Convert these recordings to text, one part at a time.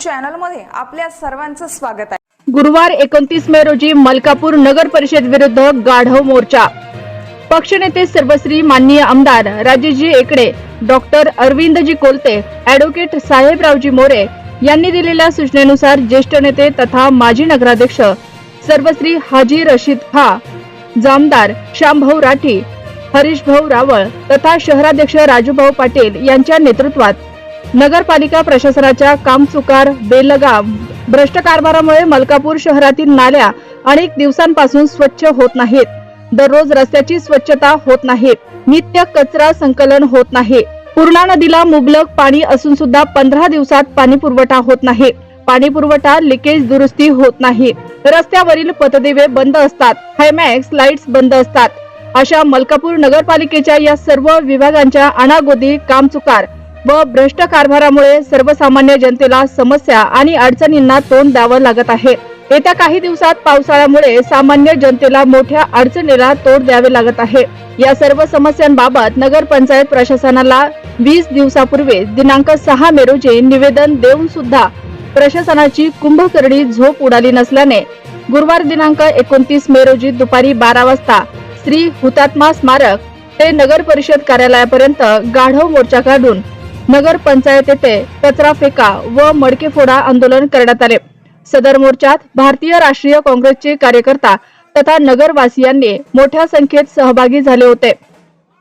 चॅनलमध्ये आपल्या सर्वांचं स्वागत आहे. गुरुवार एकोणतीस मे रोजी मलकापूर नगर परिषद विरुद्ध गाढव मोर्चा. पक्षनेते सर्वश्री माननीय आमदार राजेशजी एकडे डॉक्टर अरविंदजी कोलते ऍडव्होकेट साहेबरावजी मोरे यांनी दिलेल्या सूचनेनुसार ज्येष्ठ नेते तथा माजी नगराध्यक्ष सर्वश्री हाजी रशीद खा जामदार श्यामभाऊ राठी हरीशभाऊ रावळ तथा शहराध्यक्ष राजूभाऊ पाटील यांच्या नेतृत्वात नगरपालिका प्रशासनाच्या कामचुकार बेलगाम भ्रष्ट कारभारामुळे मलकापूर शहरातील नाल्या अनेक दिवसांपासून स्वच्छ होत नाहीत. दररोज रस्त्याची स्वच्छता होत नाही नित्य कचरा संकलन होत नाही. पूर्णा नदीला मुबलक पाणी असून सुद्धा पंधरा दिवसात पाणी पुरवठा होत नाही. पाणी पुरवठा लिकेज दुरुस्ती होत नाही. रस्त्यावरील पतदिवे बंद असतात. हायमॅक्स लाईट्स बंद असतात. अशा मलकापूर नगरपालिकेच्या या सर्व विभागांच्या अनागोदी कामचुकार व भ्रष्ट कारभारामुळे सर्वसामान्य जनतेला समस्या आणि अडचणींना तोंड द्यावं लागत आहे. येत्या काही दिवसात पावसाळ्यामुळे सामान्य जनतेला मोठ्या अडचणीला तोंड द्यावे लागत आहे. या सर्व समस्यांबाबत नगर पंचायत प्रशासनाला वीस दिवसापूर्वी दिनांक सहा मे रोजी निवेदन देऊन सुद्धा प्रशासनाची कुंभकर्णी झोप उडाली नसल्याने गुरुवार दिनांक एकोणतीस मे रोजी दुपारी बारा वाजता श्री हुतात्मा स्मारक ते नगर परिषद कार्यालयापर्यंत गाढव मोर्चा काढून नगर पंचायत येथे कचरा फेका व मडके फोडा आंदोलन करण्यात आले. सदर मोर्चात भारतीय राष्ट्रीय काँग्रेसचे कार्यकर्ता तथा नगरवासियांनी मोठ्या संख्येत सहभागी झाले होते.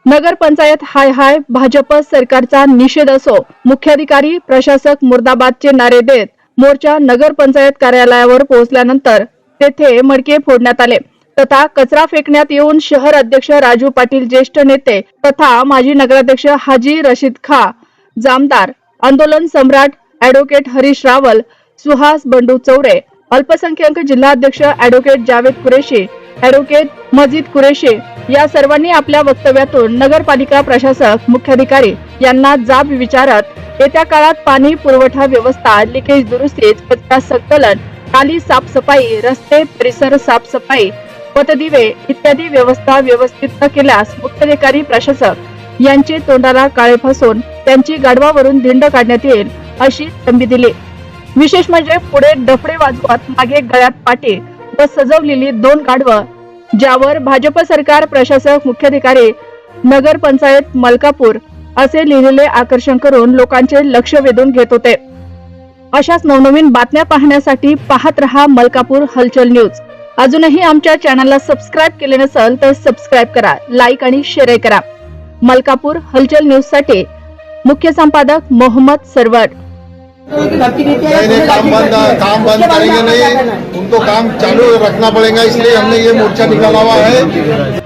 नगर पंचायत हाय हाय भाजप सरकारचा निषेध असो मुख्याधिकारी प्रशासक मुर्दाबादचे नारे देत मोर्चा नगर पंचायत कार्यालयावर पोहोचल्यानंतर तेथे मडके फोडण्यात आले. तथा कचरा फेकण्यात येऊन शहर अध्यक्ष राजू पाटील ज्येष्ठ नेते तथा माजी नगराध्यक्ष हाजी रशीद खा जामदार आंदोलन सम्राट ऍडव्होकेट हरीश रावल सुहास बंडू चौरे अल्पसंख्याक जिल्हाध्यक्ष ऍडव्होकेट जावेद कुरेशी ऍडव्होकेट मजिद कुरेशी या सर्वांनी आपल्या वक्तव्यातून नगरपालिका प्रशासक मुख्याधिकारी यांना जाब विचारत येत्या काळात पाणी पुरवठा व्यवस्था लिकेज दुरुस्ती कचरा संकलन नाली साफसफाई रस्ते परिसर साफसफाई पतदिवे इत्यादी व्यवस्था व्यवस्थित न केल्यास मुख्याधिकारी प्रशासक यांचे तोंडाला काळे फसून त्यांची गाढवावरून धिंड काढण्यात येईल अशी तंबी दिली. विशेष म्हणजे पुढे डफडे वाजवत मागे गळ्यात पाटे व सजवलेली दोन गाढवं ज्यावर भाजप सरकार प्रशासक मुख्याधिकारी नगर पंचायत मलकापूर असे लिहिलेले आकर्षण करून लोकांचे लक्ष वेधून घेत होते. अशाच नवनवीन बातम्या पाहण्यासाठी पाहत रहा मलकापूर हलचल न्यूज. अजूनही आमच्या चॅनलला सबस्क्राईब केले नसेल तर सबस्क्राईब करा लाईक आणि शेअर करा. मलकापूर हलचल न्यूजसाठी मुख्य संपादक मोहम्मद नहीं काम बंद काम बंद करेंगे नहीं। उनको काम चालू रखना पड़ेगा इसलिए हमने ये मोर्चा निकाला हुआ है।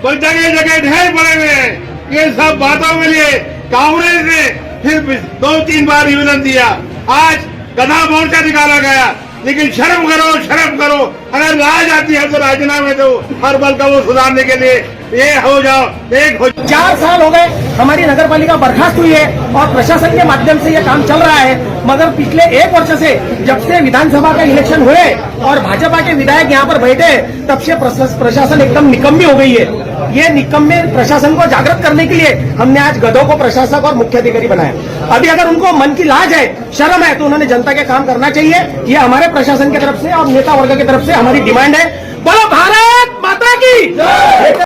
पर जगह जगह ढेर पड़े हुए हैं। ये सब बातों के लिए कांग्रेस ने फिर दो तीन बार निवेदन दिया आज गधा मोर्चा निकाला गया। लेकिन शर्म करो शर्म करो। अगर राज आती है तो राजीनामे दो। हर बल का वो सुधारने के लिए। ये हो जाओ एक हो जाओ। चार साल हो गए। हमारी नगर पालिका बर्खास्त हुई है और प्रशासन के माध्यम से ये काम चल रहा है। मगर पिछले एक वर्ष से जब से विधानसभा का इलेक्शन हुए और भाजपा के विधायक यहाँ पर बैठे, तब से प्रशासन एकदम निकम्मी हो गई है। ये निकम्मे प्रशासन को जागृत करने के लिए हमने आज गधों को प्रशासक और मुख्याधिकारी बनाया। अभी अगर उनको मन की लाज है, शर्म है तो उन्होंने जनता के काम करना चाहिए। ये हमारे प्रशासन की तरफ़ से और नेता वर्ग की तरफ़ से हमारी डिमांड है। बोलो भारत माता की!